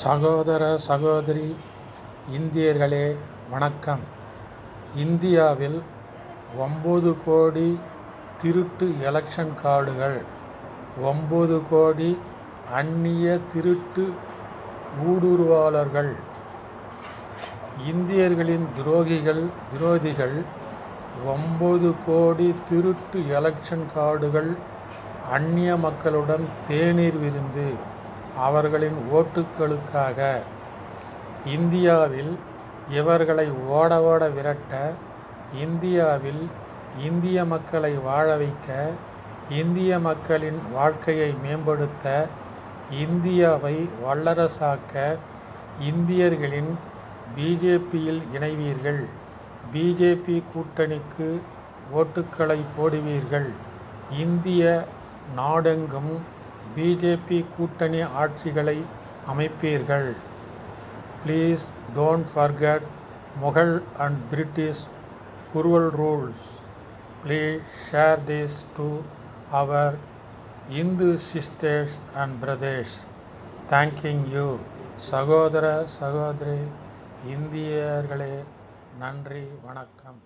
சகோதர சகோதரி இந்தியர்களே வணக்கம். இந்தியாவில் ஒம்பது கோடி திருட்டு எலெக்ஷன் கார்டுகள் ஒம்பது கோடி அந்நிய திருட்டு ஊடுருவாளர்கள். இந்தியர்களின் துரோகிகள் விரோதிகள் ஒம்பது கோடி திருட்டு எலெக்ஷன் கார்டுகள் அந்நிய மக்களுடன் தேநீர் விருந்து. அவர்களின் ஓட்டுகளுக்காக. இந்தியாவில் இவர்களை ஓட ஓட விரட்ட இந்தியாவில் இந்திய மக்களை வாழ வைக்க இந்திய மக்களின் வாழ்க்கையை மேம்படுத்த இந்தியாவை வல்லரசாக்க இந்தியர்களின் பிஜேபியில் இணைவீர்கள். பிஜேபி கூட்டணிக்கு ஓட்டுக்களை போடுவீர்கள். இந்திய நாடெங்கும் பிஜேபி கூட்டணி ஆட்சிகளை அமைப்பீர்கள். Please don't forget Mughal and British cruel rules please share this to our Hindu sisters and brothers thanking you சகோதர சகோதரி இந்தியர்களே நன்றி வணக்கம்.